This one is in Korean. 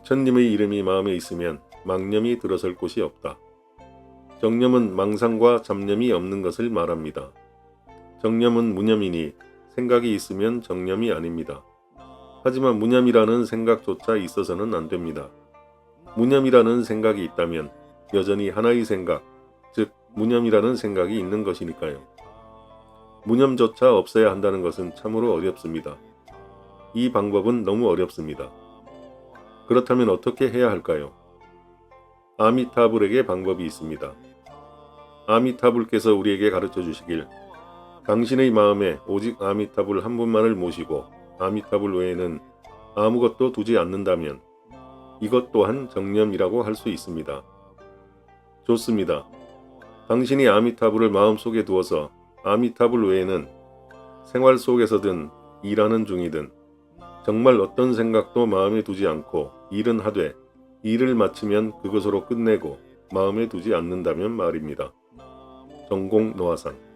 부처님의 이름이 마음에 있으면 망념이 들어설 곳이 없다. 정념은 망상과 잡념이 없는 것을 말합니다. 정념은 무념이니 생각이 있으면 정념이 아닙니다. 하지만 무념이라는 생각조차 있어서는 안 됩니다. 무념이라는 생각이 있다면 여전히 하나의 생각, 즉 무념이라는 생각이 있는 것이니까요. 무념조차 없어야 한다는 것은 참으로 어렵습니다. 이 방법은 너무 어렵습니다. 그렇다면 어떻게 해야 할까요? 아미타불에게 방법이 있습니다. 아미타불께서 우리에게 가르쳐 주시길 당신의 마음에 오직 아미타불 한 분만을 모시고 아미타불 외에는 아무것도 두지 않는다면 이것 또한 정념이라고 할 수 있습니다. 좋습니다. 당신이 아미타불을 마음속에 두어서 아미타불 외에는 생활 속에서든 일하는 중이든 정말 어떤 생각도 마음에 두지 않고 일은 하되 일을 마치면 그것으로 끝내고 마음에 두지 않는다면 말입니다. 전공 노화산